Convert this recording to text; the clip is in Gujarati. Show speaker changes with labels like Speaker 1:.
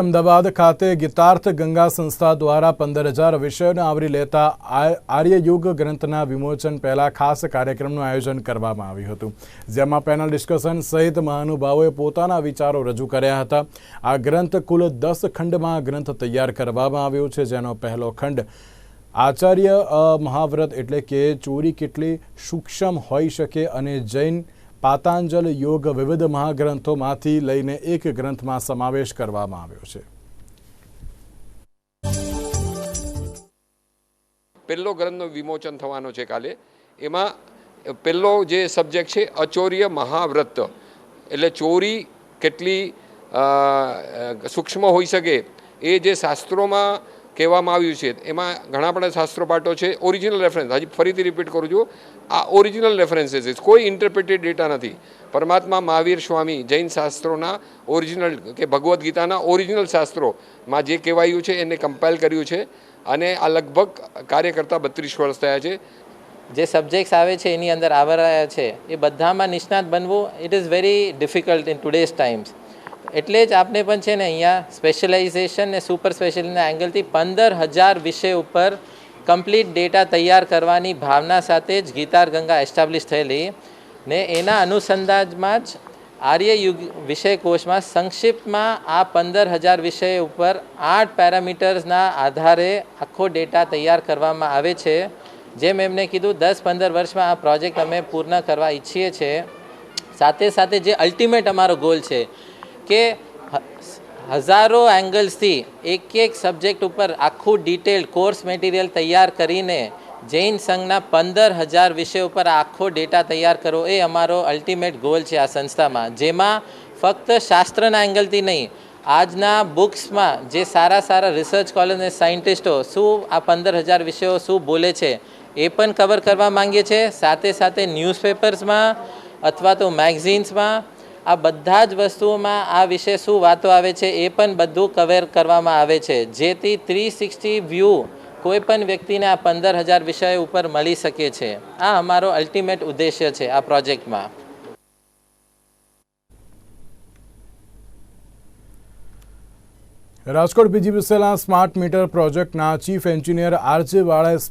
Speaker 1: અમદાવાદ ખાતે ગીતાર્થ ગંગા સંસ્થા દ્વારા પંદર હજાર વિષયોને આવરી લેતા આર્યયુગ ગ્રંથના વિમોચન પહેલા ખાસ કાર્યક્રમનું આયોજન કરવામાં આવ્યું હતું. જેમાં પેનલ ડિસ્કશન સહિત મહાનુભાવોએ પોતાના વિચારો રજૂ કર્યા હતા. આ ગ્રંથ કુલ દસ ખંડમાં ગ્રંથ તૈયાર કરવામાં આવ્યો છે, જેનો પહેલો ખંડ આચાર્ય મહાવ્રત એટલે કે ચોરી કેટલી સૂક્ષ્મ હોઈ શકે અને જૈન પાતાંજલ યોગ વિવિધ મહાગ્રંથોમાંથી લઈને એક ગ્રંથમાં સમાવેશ કરવામાં આવ્યો છે.
Speaker 2: પહેલો ગ્રંથનું વિમોચન થવાનો છે કાલે. એમાં પહેલો જે સબ્જેક્ટ છે, અચોર્ય મહાવ્રત. એટલે ચોરી કેટલી સૂક્ષ્મ હોઈ શકે. એ જે શાસ્ત્રોમાં કહેવામાં આવ્યું છે. એમાં ઘણા બધા શાસ્ત્રો પાઠો છે. ઓરિજિનલ રેફરન્સ હજી ફરીથી રિપીટ કરું છું. આ ઓરિજિનલ રેફરન્સીસ કોઈ ઇન્ટરપ્રિટેડ ડેટા નથી. પરમાત્મા મહાવીર સ્વામી જૈન શાસ્ત્રોના ઓરિજિનલ કે ભગવદ્ ગીતાના ઓરિજિનલ શાસ્ત્રોમાં જે કહેવાયું છે એને કમ્પાઇલ કર્યું છે અને આ લગભગ કાર્ય કરતાં બત્રીસ વર્ષ થયા છે.
Speaker 3: જે સબ્જેક્ટ્સ આવે છે એની અંદર આવરાયા છે. એ બધામાં નિષ્ણાત બનવું it is very difficult in today's times એટલે જ આપણે પણ છે ને અહીંયા સ્પેશિયલાઇઝેશન ને સુપર સ્પેશિયલના એંગલથી પંદર હજાર વિષય ઉપર કમ્પ્લીટ ડેટા તૈયાર કરવાની ભાવના સાથે જ ગીતાર ગંગા એસ્ટાબ્લિશ થયેલી. ને એના અનુસંધાનમાં જ આર્ય યુગ વિષય કોષમાં સંક્ષિપ્તમાં આ પંદર હજાર વિષય ઉપર આઠ પેરામીટર્સના આધારે આખો ડેટા તૈયાર કરવામાં આવે છે. જેમ એમને કીધું દસ પંદર વર્ષમાં આ પ્રોજેક્ટ અમે પૂર્ણ કરવા ઈચ્છીએ છીએ. સાથે સાથે જે અલ્ટિમેટ અમારો ગોલ છે કે હજારો એંગલ્સથી એક એક સબ્જેક્ટ ઉપર આખું ડિટેલ કોર્સ મટીરિયલ તૈયાર કરીને જૈન સંઘના પંદર હજાર વિષય ઉપર આખો ડેટા તૈયાર કરવો એ અમારો અલ્ટિમેટ ગોલ છે આ સંસ્થામાં. જેમાં ફક્ત શાસ્ત્રના એંગલથી નહીં, આજના બુક્સમાં જે સારા સારા રિસર્ચ કોલેજ અને સાયન્ટિસ્ટો શું આ પંદર હજાર વિષયો શું બોલે છે, એ પણ કવર કરવા માંગીએ છીએ. સાથે સાથે ન્યૂઝપેપર્સમાં અથવા તો મેગઝિન્સમાં આ બધા જ વસ્તુઓમાં આ વિશે શું વાતો આવે છે એ પણ બધું કવર કરવામાં આવે છે. જેથી થ્રી સિક્સટી વ્યૂ કોઈ પણ વ્યક્તિને આ પંદર હજાર વિષય ઉપર મળી શકે છે. આ અમારો અલ્ટિમેટ ઉદ્દેશ્ય છે આ પ્રોજેક્ટમાં.
Speaker 1: રાજકોટ બીજી વિસેલા સ્માર્ટ મીટર પ્રોજેક્ટના ચીફ એન્જિનિયર આરજે વાળાએ